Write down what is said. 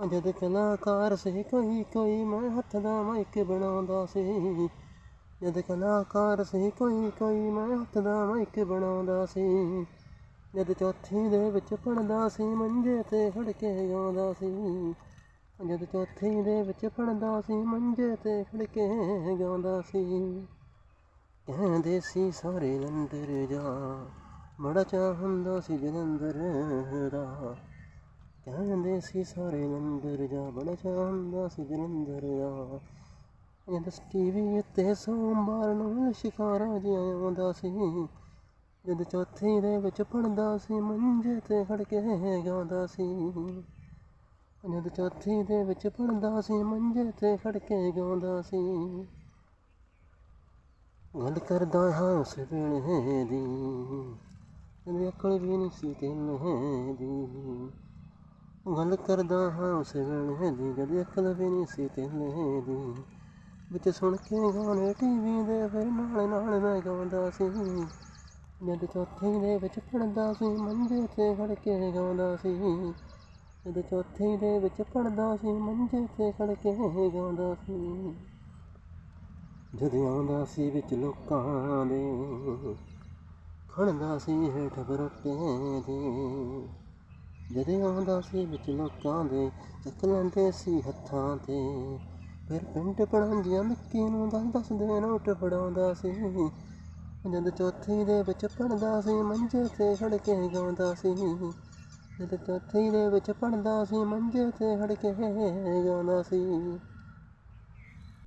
ਜਦ ਕਲਾਕਾਰ ਸੀ ਕੋਈ ਕੋਈ ਮੈਂ ਹੱਥ ਦਾ ਮਾਈਕ ਬਣਾਉਂਦਾ ਸੀ। ਜਦ ਕਲਾਕਾਰ ਸੀ ਕੋਈ ਕੋਈ ਮੈਂ ਹੱਥ ਦਾ ਮਾਈਕ ਬਣਾਉਂਦਾ ਸੀ। ਜਦ ਚੌਥੀ ਦੇ ਵਿੱਚ ਪੜਦਾ ਸੀ, ਮੰਜੇ ਤੇ ਖੜ ਕੇ ਗਾਉਂਦਾ ਸੀ। ਜਦ ਚੌਥੀ ਦੇ ਵਿੱਚ ਪੜਦਾ ਸੀ, ਮੰਜੇ ਤੇ ਖੜ ਕੇ ਗਾਉਂਦਾ ਸੀ। ਕਹਿੰਦੇ ਸੀ, ਸਾਰੇ ਲੰਦਰ ਜਾ। ਬੜਾ ਚਾਅ ਹੁੰਦਾ ਸੀ ਜਲੰਧਰ ਦਾ। ਕਹਿੰਦੇ ਸੀ ਸਾਰੇ ਲੰਦਰ ਜਾ ਬੜਾ ਚਾਅ ਸੀ ਜਲੰਧਰ ਦਾ ਜਦ ਟੀਵੀ ਉੱਤੇ ਸੋਮਵਾਰ ਨੂੰ ਸ਼ਿਕਾਰਾ ਜਿਹਾ ਆਉਂਦਾ ਸੀ, ਜਦ ਚੌਥੀ ਦੇ ਵਿੱਚ ਪੜਦਾ ਸੀ, ਮੰਜੇ ਤੇ ਖੜ ਕੇ ਗਾਉਂਦਾ ਸੀ। ਜਦ ਚੌਥੀ ਦੇ ਵਿੱਚ ਪੜਦਾ ਸੀ, ਮੰਜੇ ਤੇ ਖੜ ਕੇ ਗਾਉਂਦਾ ਸੀ। ਗੱਲ ਕਰਦਾ ਹਾਂ ਉਸ ਵੇਲੇ ਦੀ ਜਦ ਅਕਲ ਵੀ ਨਹੀਂ ਸੀ ਤੈਨੂੰ ਦੀ। ਗੱਲ ਕਰਦਾ ਹਾਂ ਉਸ ਵੇਲੇ ਦੀ ਜਦ ਅਕਲ ਵੀ ਨਹੀਂ ਸੀ ਤੈਨੂੰ ਦੀ। ਵਿੱਚ ਸੁਣ ਕੇ ਗਾਣੇ ਟੀਵੀ ਦੇ ਫਿਰ ਨਾਲ ਨਾਲ ਮੈਂ ਗਾਉਂਦਾ ਸੀ। ਜਦ ਚੌਥੀ ਦੇ ਵਿੱਚ ਪੜਦਾ ਸੀ, ਮੰਜੇ ਤੇ ਖੜ ਕੇ ਗਾਉਂਦਾ ਸੀ। ਜਦ ਚੌਥੀ ਦੇ ਵਿੱਚ ਪੜਦਾ ਸੀ, ਮੰਜੇ ਤੇ ਖੜ ਕੇ ਗਾਉਂਦਾ ਸੀ। ਜਦ ਆਉਂਦਾ ਸੀ ਵਿੱਚ ਲੋਕਾਂ ਦੇ ਖੜਦਾ ਸੀ ਹੇਠ ਬਰੋਟੇ ਦੇ। ਜਦ ਆਉਂਦਾ ਸੀ ਵਿੱਚ ਲੋਕਾਂ ਦੇ, ਚੱਕ ਲੈਂਦੇ ਸੀ ਹੱਥਾਂ ਤੇ। ਫਿਰ ਪਿੰਡ ਪੜਾਂਗੀਆਂ ਮਿੱਕੀ ਨੂੰ ਦਸ ਦਸ ਦੇ ਨੋਟ ਫੜਾਉਂਦਾ ਸੀ। ਜਦ ਚੌਥੀ ਦੇ ਵਿੱਚ ਪੜਦਾ ਸੀ, ਮੰਜੇ ਤੇ ਖੜ ਕੇ ਗਾਉਂਦਾ ਸੀ। ਜਦ ਚੌਥੀ ਦੇ ਵਿੱਚ ਪੜਦਾ ਸੀ, ਮੰਜੇ ਤੇ ਖੜ ਕੇ ਗਾਉਂਦਾ ਸੀ।